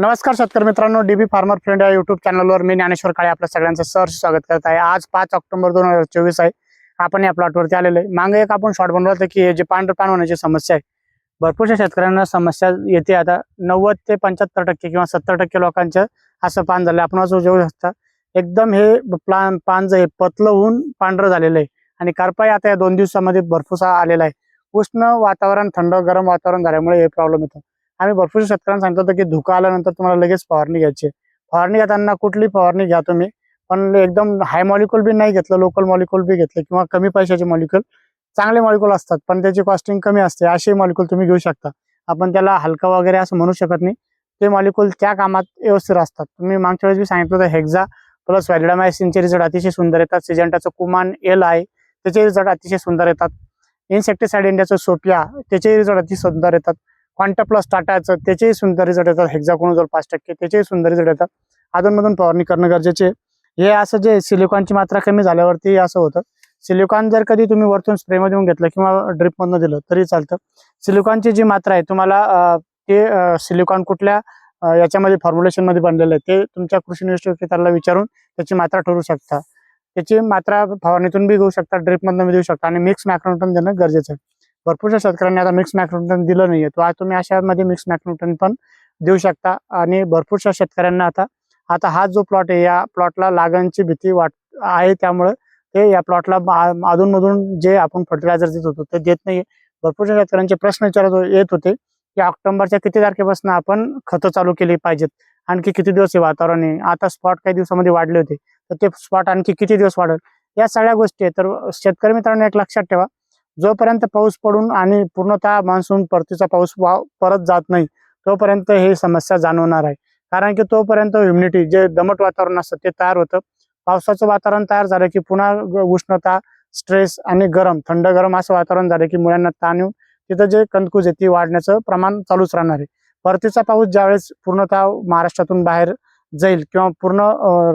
नमस्कार शेतकरी मित्रांनो डीबी फार्मर फ्रेंड या युट्यूब चॅनलवर मी ज्ञानेश्वर काळे आपल्या सगळ्यांचं सहर्ष स्वागत करत आहे. आज पाच ऑक्टोबर दोन हजार चोवीस आहे. आपण या प्लॉटवरती आलेलो आहे. मागे एक आपण शॉर्ट बनवलं होतं की हे जे पांढरं पान होण्याची समस्या आहे. भरपूरशा शेतकऱ्यांना समस्या येते. आता नव्वद ते पंच्याहत्तर टक्के किंवा सत्तर टक्के लोकांचं असं पान झालं. आपण असं जेवू शकता. एकदम हे प्लान पान जे पतलं होऊन पांढरं झालेलं आहे. आणि कारपाई आता या दोन दिवसामध्ये भरपूरसा आलेला आहे. उष्ण वातावरण थंड गरम वातावरण झाल्यामुळे हे प्रॉब्लेम येतो. आम्ही भरपूर शेतकऱ्यांना सांगतो होतो की धुका आल्यानंतर तुम्हाला लगेच फवारणी घ्यायची फवारणी घेताना कुठली फवारणी घ्या तुम्ही पण एकदम हाय मॉलिक्युल बी नाही घेतलं लोकल मॉलिक्युल बी घेतलं किंवा कमी पैशाचे मॉलिक्युल चांगले मॉलिक्युल असतात पण त्याची कॉस्टिंग कमी असते. असे मॉलिक्युल तुम्ही घेऊ शकता. आपण त्याला हलका वगैरे असं म्हणू शकत नाही. ते मॉलिक्युल त्या कामात व्यवस्थित असतात. तुम्ही मागच्या वेळेस मी सांगितलं होतं हेक्झा प्लस व्हॅलिडामायसिनचे रिझल्ट अतिशय सुंदर येतात. सिजंटाचं कुमान एल आहे त्याचे रिझल्ट अतिशय सुंदर येतात. इन्सेक्टिसाइड इंडियाचं सोपिया त्याचे रिझल्ट अतिशय सुंदर येतात. क्वांटा प्लस टाटाचं त्याचेही सुंदर रिझल्ट येतात. हेक्झाकोनोजोल पाच टक्के त्याचेही सुंदर रिझल्ट येतात. अधूनमधून फवारणी करणं गरजेचे हे असं जे सिलिकॉनची मात्रा कमी झाल्यावरती असं होतं. सिलिकॉन जर कधी तुम्ही वरतून स्प्रेमध्ये येऊन घेतलं किंवा ड्रिपमधनं दिलं तरी चालतं. सिलिकॉनची जी मात्रा आहे तुम्हाला ते सिलिकॉन कुठल्या याच्यामध्ये फॉर्म्युलेशनमध्ये बनलेलं आहे ते तुमच्या कृषी युनिव्हर्सिटी विचारून त्याची मात्रा ठरू शकता. त्याची मात्रा फवारणीतून बी घेऊ शकता ड्रिपमधनं बी देऊ शकता आणि मिक्स मॅक्रोनटून देणं गरजेचं आहे. भरपूरशा शेतकऱ्यांनी आता मिक्स मॅक्रोटन दिलं नाहीये. तो आज तुम्ही अशामध्ये मिक्स मॅक्रोटन पण देऊ शकता आणि भरपूरशा शेतकऱ्यांना आता आता हा जो प्लॉट आहे या प्लॉटला लागणची भीती वाट आहे त्यामुळे ते या प्लॉटला अधूनमधून जे आपण फर्टिलायझर देत होतो ते देत नाही भरपूरशा शेतकऱ्यांचे प्रश्न विचारत हो-, येत होते की ऑक्टोबरच्या किती तारखेपासून आपण खतं चालू केली पाहिजेत? आणखी किती दिवस हे वातावरण आहे? आता स्पॉट काही दिवसामध्ये वाढले होते. तर ते स्पॉट आणखी किती दिवस वाढेल? या सगळ्या गोष्टी आहेत. तर शेतकरी मित्रांनो एक लक्षात ठेवा. जोपर्यंत पाऊस पडून आणि पूर्णतः मान्सून परतीचा पाऊस वा- परत जात नाही तोपर्यंत ही समस्या जाणवणार आहे. कारण की तोपर्यंत ह्युमिनिटी जे दमट वातावरण असतं ते तयार होतं. पावसाचं वातावरण तयार झालं की पुन्हा उष्णता स्ट्रेस आणि गरम थंड गरम असं वातावरण झालं की मुलांना ताण येऊन तिथं जे कंदकूज आहे ती वाढण्याचं प्रमाण चालूच राहणार आहे. परतीचा पाऊस ज्यावेळेस पूर्णतः महाराष्ट्रातून बाहेर जाईल किंवा पूर्ण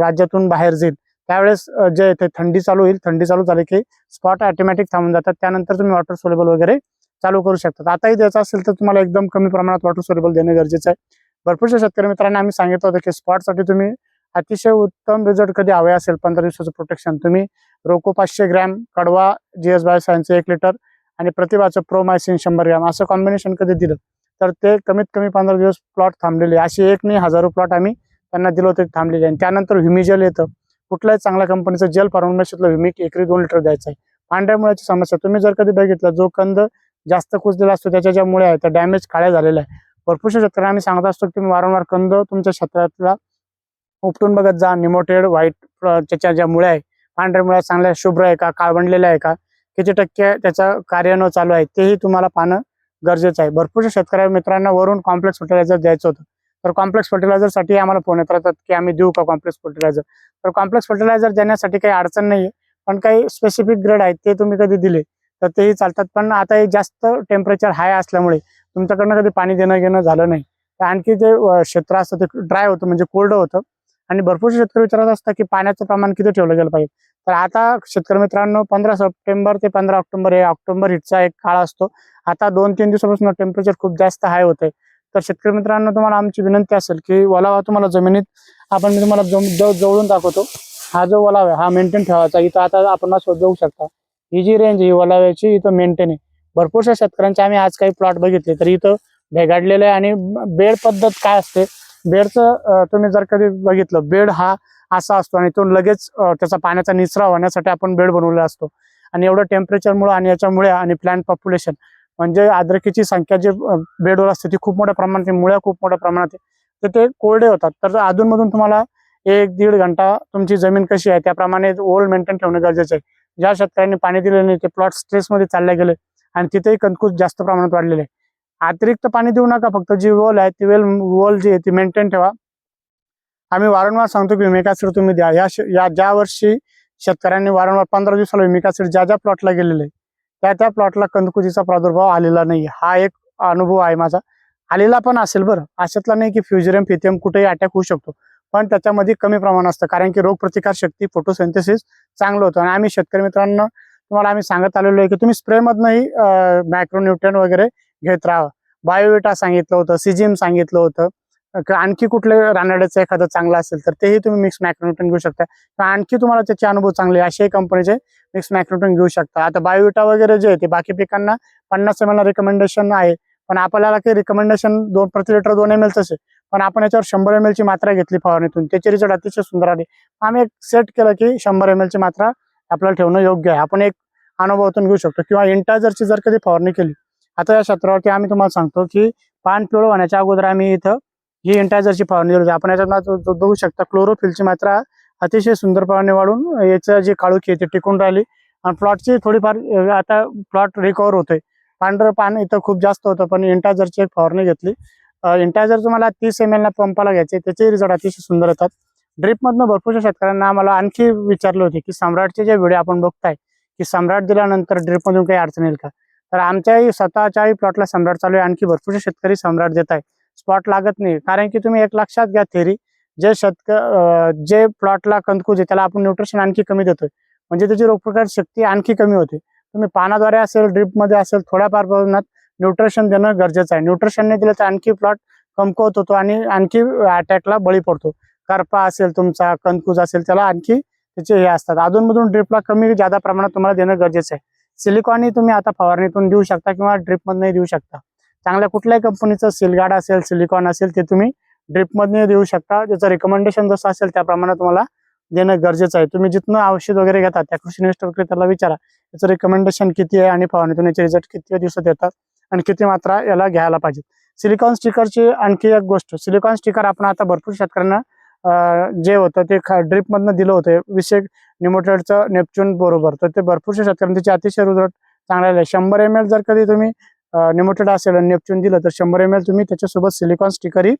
राज्यातून बाहेर जाईल त्यावेळेस जे इथे थंडी चालू होईल थंडी चालू झाली की स्पॉट ऑटोमॅटिक थांबून जातात. त्यानंतर तुम्ही वॉटर सोलेबल वगैरे चालू करू शकतात. आताही द्यायचं असेल तर तुम्हाला एकदम कमी प्रमाणात वॉटर सोलेबल देणं गरजेचं आहे. भरपूरशा शेतकरी मित्रांना आम्ही सांगितलं होतं की स्पॉटसाठी तुम्ही अतिशय उत्तम रिझल्ट कधी हवे असेल पंधरा दिवसाचं प्रोटेक्शन. तुम्ही रोको पाचशे ग्रॅम कडवा जी एस बाय सायन्स एक लिटर आणि प्रतिभाचं प्रोमायसिन शंभर ग्रॅम असं कॉम्बिनेशन कधी दिलं तर ते कमीत कमी पंधरा दिवस प्लॉट थांबलेले अशी एक नाही हजारो प्लॉट आम्ही त्यांना दिलं होतं थांबलेले आणि त्यानंतर ह्युमिजल येतं. कुठल्याही चांगल्या कंपनीचं जेल फॉर्म्युलेशनलं ह्युमिक एकरी दोन लिटर द्यायचं आहे. पांढऱ्या मुळ्याची समस्या. तुम्ही जर कधी बघितलं जो कंद जास्त कुजलेला असतो त्याच्या ज्या मुळे आहेत त्या डॅमेज काळ्या झालेल्या आहे भरपूरशा शेतकऱ्यांना आम्ही सांगत असतो की तुम्ही वारंवार कंद तुमच्या क्षेत्रातला उपटून बघत जा. निमोटेड व्हाईट त्याच्या ज्या मुळ्या आहे पांढऱ्या मुळ्या चांगल्या शुभ्र आहे का काळवंडलेल्या आहे का किती टक्के त्याचं कार्यान्वय चालू आहे तेही तुम्हाला पाहणं गरजेचं आहे. भरपूरशा शेतकऱ्या मित्रांना वरून कॉम्प्लेक्स फर्टिलायझर द्यायचं होतं. तर कॉम्प्लेक्स फर्टिलायझरसाठी आम्हाला फोन येत राहतात की आम्ही देऊ का कॉम्प्लेक्स फर्टिलायझर तर कॉम्प्लेक्स फर्टिलायझर देण्यासाठी काही अडचण नाही पण काही स्पेसिफिक ग्रेड आहेत ते तुम्ही कधी दिले तर तेही चालतात. पण आता हे जास्त टेम्परेचर हाय असल्यामुळे तुमच्याकडनं कधी पाणी देणं घेणं झालं नाही. तर आणखी जे क्षेत्र असतं ते ड्राय होतं म्हणजे कोल्ड होतं. आणि भरपूर शेतकरी विचारत असतात की पाण्याचं प्रमाण किती ठेवलं गेलं पाहिजे? तर आता शेतकरी मित्रांनो पंधरा सप्टेंबर ते पंधरा ऑक्टोबर हे ऑक्टोबर हिटचा एक काळ असतो. आता दोन तीन दिवसापासून टेम्परेचर खूप जास्त हाय होत तर शेतकरी मित्रांनो तुम्हाला आमची विनंती असेल की ओलावा तुम्हाला जमिनीत आपण मी तुम्हाला जवळून दाखवतो. हा जो ओलावा आहे हा मेंटेन ठेवायचा. इथं आता आपण असं जाऊ शकता ही जी रेंज ही ओलाव्याची इथं मेंटेन आहे. भरपूरशा शेतकऱ्यांचे आम्ही आज काही प्लॉट बघितले तर इथं भेगाडलेलं आहे आणि बेड पद्धत काय असते? बेडचं तुम्ही जर कधी बघितलं बेड हा असा असतो आणि तो लगेच त्याचा पाण्याचा निचरा होण्यासाठी आपण बेड बनवलेला असतो. आणि एवढं टेम्परेचरमुळे आणि याच्यामुळे आणि प्लांट पॉप्युलेशन म्हणजे आद्रकीची संख्या जे बेडवर असते ती खूप मोठ्या प्रमाणात मुळ्या खूप मोठ्या प्रमाणात तर ते कोरडे होतात. तर अधूनमधून तुम्हाला एक दीड घंटा तुमची जमीन कशी आहे त्याप्रमाणे ओल्ड मेंटेन ठेवणं गरजेचं आहे. ज्या शेतकऱ्यांनी पाणी दिलं नाही ते प्लॉट स्ट्रेसमध्ये चालले गेले आणि तिथेही कंदकूस जास्त प्रमाणात वाढलेले आहे. अतिरिक्त पाणी देऊ नका फक्त जी वोल आहे ती वेल वोल जी आहे ती मेंटेन ठेवा. आम्ही वारंवार सांगतो की विमिक तुम्ही द्या. या या ज्या वर्षी शेतकऱ्यांनी वारंवार पंधरा दिवसाला विमिक ऍसिड ज्या ज्या प्लॉटला गेलेले आहे, त्या त्या प्लॉटला कंदकुजीचा प्रादुर्भाव आलेला नाही हा एक अनुभव आहे माझा. आलेला पण असेल बरं. अशातला नाही की फ्युजरियम फिथियम कुठेही अटॅक होऊ शकतो. पण त्याच्यामध्ये कमी प्रमाण असतं. कारण की रोगप्रतिकार शक्ती फोटोसेंथेसिस चांगलं होतं. आणि आम्ही शेतकरी मित्रांनो तुम्हाला आम्ही सांगत आलेलो आहे की तुम्ही स्प्रे मधनंही वगैरे घेत राहा. बायोविटा सांगितलं होतं सिजिम सांगितलं होतं. आणखी कुठले रानड्याचं एखादं चांगलं असेल तर तेही तुम्ही मिक्स मॅक्रोन्यूटन घेऊ शकता. किंवा आणखी तुम्हाला त्याचे अनुभव चांगले अशाही कंपनीचे मिक्स मॅक्रोन्यूटन घेऊ शकता. आता बायोविटा वगैरे जे आहे ते बाकी पिकांना पन्नास एम एल रिकमेंडेशन आहे. पण आपल्याला काही रिकमेंडेशन दोन प्रति लिटर दोन एम एलच आहे पण आपण याच्यावर शंभर एम ची मात्रा घेतली फवारणीतून. त्याचे रिझल्ट अतिशय सुंदर आले. आम्ही एक सेट केलं की शंभर एम ची मात्रा आपल्याला ठेवणं योग्य आहे. आपण एक अनुभवातून घेऊ शकतो. किंवा इंटाजरची जर कधी फवारणी केली. आता या क्षेत्रावरती आम्ही तुम्हाला सांगतो की पान पिवळं होण्याच्या अगोदर आम्ही इथं ही एंटायझरची फवारणी दिली आपण याच्यात जो- बघू शकता क्लोरोफिलची मात्रा अतिशय सुंदर प्रमाणे वाढून याचं जे काळोखी आहे ती टिकून राहिली. आणि प्लॉटची थोडीफार आता प्लॉट रिकवर होतोय. पांढरं पान इथं खूप जास्त होतं पण इंटायझरची एक फवारणी घेतली. इंटायझर तुम्हाला तीस एम एलला पंपाला घ्यायचे त्याचे रिझल्ट अतिशय सुंदर येतात. ड्रिपमधनं भरपूरशा शेतकऱ्यांना आम्हाला आणखी विचारले होते की सम्राटचे जे व्हिडिओ आपण बघताय की सम्राट दिल्यानंतर ड्रिपमधून काही अडचण येईल का? तर आमच्याही स्वतःच्याही प्लॉटला सम्राट चालू आहे. आणखी भरपूरसे शेतकरी सम्राट देत आहे स्पॉट लागत नाही. कारण की तुम्ही एक लक्षात घ्या थेरी जे शतक जे प्लॉटला कंदकूज आहे त्याला आपण न्यूट्रिशन आणखी कमी देतोय. म्हणजे त्याची रोगप्रकार शक्ती आणखी कमी होते. तुम्ही पानाद्वारे असेल ड्रिपमध्ये असेल थोड्याफार प्रमाणात न्यूट्रिशन देणं गरजेचं आहे. न्यूट्रिशन नाही दिलं तर आणखी प्लॉट कमकवत होतो आणि आणखी अटॅकला बळी पडतो. करपा असेल तुमचा कंदकूज असेल त्याला आणखी त्याचे हे असतात. अधूनमधून ड्रिपला कमी जादा प्रमाणात तुम्हाला देणं गरजेचं आहे. सिलिकॉनही तुम्ही आता फवारणीतून देऊ शकता किंवा ड्रिपमधनंही देऊ शकता. चांगल्या कुठल्याही कंपनीचं सिलगार्ड असेल सिलिकॉन असेल ते तुम्ही ड्रिपमधनं देऊ शकता. त्याचं रिकमेंडेशन जसं असेल त्याप्रमाणे तुम्हाला देणं गरजेचं आहे. तुम्ही जिथनं औषध वगैरे घेता त्या कृषी निष्ठ त्याला विचारा. त्याचं रिकमेंडेशन किती आहे आणि फवारणीतून याचे रिझल्ट किती दिवसात येतात आणि किती मात्रा याला घ्यायला पाहिजे. सिलिकॉन स्टिकरची आणखी एक गोष्ट. सिलिकॉन स्टिकर आपण आता भरपूर शेतकऱ्यांना जे होतं ते ड्रिप मधनं दिलं होतं. विशेष निमोटेडचं नेपच्यून बरोबर. तर ते भरपूरशा शेतकऱ्यांना त्याचे अतिशय रुजट चांगले शंभर एम एल जर कधी तुम्ही निमोटेड असेल आणि नेपच्यून दिलं तर शंभर एम एल तुम्ही त्याच्यासोबत सिलिकॉन स्टिकरही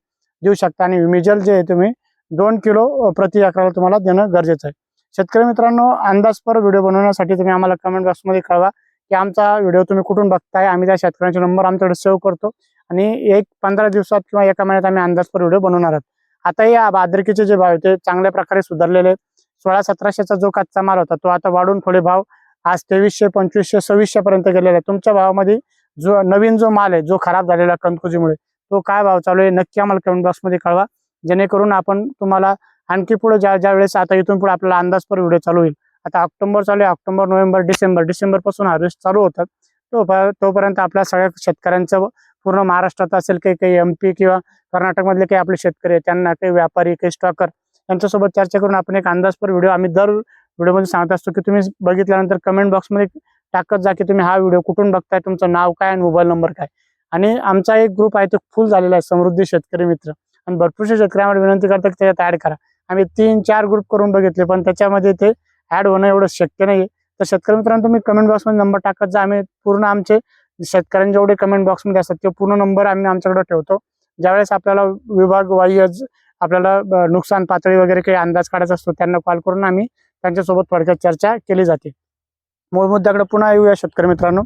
देऊ शकता. आणि विमिजल जे आहे तुम्ही दोन किलो प्रति अकराला तुम्हाला देणं गरजेचं आहे. शेतकरी मित्रांनो अंदाजपर व्हिडिओ बनवण्यासाठी तुम्ही आम्हाला कमेंट बॉक्समध्ये कळवा की आमचा व्हिडिओ तुम्ही कुठून बघताय. आम्ही त्या शेतकऱ्यांचे नंबर आमच्याकडे सेव्ह करतो. आणि एक पंधरा दिवसात किंवा एका महिन्यात आम्ही अंदाजपर व्हिडिओ बनवणार आहोत. आता या बादरकीचे जे भाव होते ते चांगल्या प्रकारे सुधारलेले आहेत. सोळा सतराशेचा जो कच्चा माल होता तो आता वाढून थोडे भाव आज तेवीसशे पंचवीसशे सव्वीसशे पर्यंत गेलेला आहे. तुमच्या भावामध्ये जो नवीन जो माल आहे जो खराब झालेला कंकुजीमुळे तो काय भाव चालू आहे नक्की आम्हाला कमेंट बॉक्समध्ये कळवा. जेणेकरून आपण तुम्हाला आणखी पुढे ज्या ज्या वेळेस आता इथून पुढे आपल्याला अंदाजपर व्हिडिओ चालू होईल. आता ऑक्टोबर चालू आहे ऑक्टोबर नोव्हेंबर डिसेंबर. डिसेंबरपासून हार्वेस्ट चालू होतात. तो तोपर्यंत आपल्या सगळ्या शेतकऱ्यांचं पूर्ण महाराष्ट्रात असेल काही काही एम पी किंवा कर्नाटकमधले काही आपले शेतकरी आहेत त्यांना काही व्यापारी काही स्टॉकर यांच्यासोबत चर्चा करून आपण एक अंदाजपर व्हिडिओ आम्ही दर व्हिडिओमध्ये सांगत असतो की तुम्ही बघितल्यानंतर कमेंट बॉक्समध्ये टाकत जा की तुम्ही हा व्हिडिओ कुठून बघताय तुमचं नाव काय आणि मोबाईल नंबर काय? आणि आमचा एक ग्रुप आहे तो फुल झालेला आहे समृद्धी शेतकरी मित्र. आणि भरपूरशा शेतकरी विनंती करतात की त्याच्यात ऍड करा. आम्ही तीन चार ग्रुप करून बघितले पण त्याच्यामध्ये ते ऍड होणं एवढं शक्य नाही तर शेतकरी मित्रांनो तुम्ही कमेंट बॉक्समध्ये नंबर टाकत जा. आम्ही पूर्ण आमचे शेतकऱ्यांचे जेवढे कमेंट बॉक्समध्ये असतात ते पूर्ण नंबर आम्ही आमच्याकडे ठेवतो. ज्यावेळेस आपल्याला विभाग वाईज आपल्याला नुकसान पातळी वगैरे काही अंदाज काढायचा असतो त्यांना कॉल करून आम्ही त्यांच्यासोबत थोडक्यात चर्चा केली जाते. मूळ मुद्द्याकडे पुन्हा येऊया शेतकरी मित्रांनो.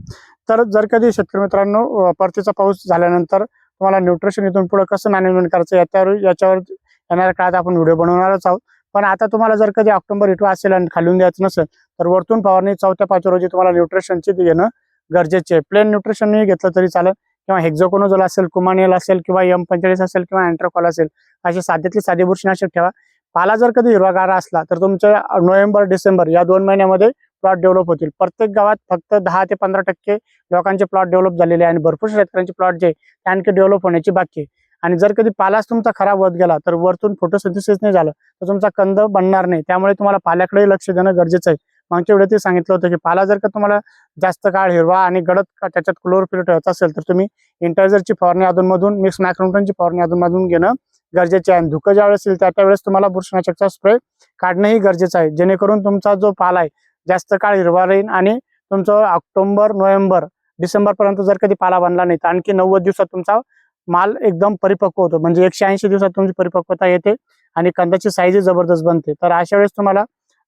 तर जर कधी शेतकरी मित्रांनो परतीचा पाऊस झाल्यानंतर तुम्हाला न्यूट्रिशन इथून पुढे कसं मॅनेजमेंट करायचं याच्यावर याच्यावर येणाऱ्या काळात आपण व्हिडिओ बनवणारच आहोत. पण आता तुम्हाला जर कधी ऑक्टोबर इटवा असेल आणि खालून द्यायचं नसेल तर वरतून फवारणी चौथ्या पाचव्या रोजी तुम्हाला न्यूट्रिशनची घेणं गरजेचे आहे. प्लेन न्यूट्रिशनही घेतलं तरी चालेल. किंवा हेक्झोकोनोझोल असेल कुमानियल असेल किंवा एम पंचेचाळीस असेल किंवा अँट्रोकॉल असेल अशी साध्यातली साधी बुरशीनाशक ठेवा. पाला जर कधी हिरवागार असला तर तुमच्या नोव्हेंबर डिसेंबर या दोन महिन्यामध्ये प्लॉट डेव्हलप होतील. प्रत्येक गावात फक्त दहा ते पंधरा टक्के लोकांचे प्लॉट डेव्हलप झालेले आहे आणि भरपूर शेतकऱ्यांचे प्लॉट जे आहे, ते आणखी डेव्हलप होण्याची बाकी आहे. आणि जर कधी पालाच तुमचा खराब होत गेला तर वरतून फोटोसिंथेसिस नाही झालं तर तुमचा कंद बनणार नाही. त्यामुळे तुम्हाला पाल्याकडे लक्ष देणं गरजेचं आहे. मागच्या वेळेत ते सांगितलं होतं की पाला जर का तुम्हाला जास्त काळ हिरवा आणि गडद का त्याच्यात क्लोरोफिल ठेवत असेल तर तुम्ही इंटरझरची फवारणी अधूनमधून मिक्स मॅक्रोन्टनची फवारणी अधूनमधून घेणं गरजेचे आहे. आणि धुकं ज्या वेळेस येईल त्या त्यावेळेस तुम्हाला बुरशीनाशकचा स्प्रे काढणंही गरजेचं आहे. जेणेकरून तुमचा जो पाला आहे जास्त काळ हिरवा राहील आणि तुमचं ऑक्टोबर नोव्हेंबर डिसेंबर पर्यंत जर कधी पाला बनला नाही तर आणखी नव्वद दिवसात तुमचा माल एकदम परिपक्व होतो. म्हणजे एकशे ऐंशी दिवसात तुमची परिपक्वता येते आणि कंदाची साईज जबरदस्त बनते. तर अशा वेळेस तुम्हाला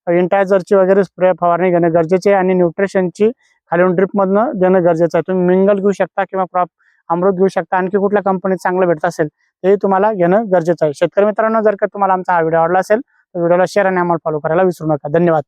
इंटायझरची वगैरे स्प्रे फवारणी घेणं गरजेचे आहे आणि न्यूट्रिशनची खालून ड्रिपमधनं देणं गरजेचं आहे. तुम्ही मिंगल घेऊ शकता किंवा क्रॉप अमृत घेऊ शकता. आणखी कुठल्या कंपनीत चांगलं भेटत असेल ते तुम्हाला घेणं गरजेचं आहे. शेतकरी मित्रांनो जर का तुम्हाला आमचा हा व्हिडिओ आवडला असेल तर व्हिडिओला शेअर आणि आम्हाला फॉलो करायला विसरू नका. धन्यवाद.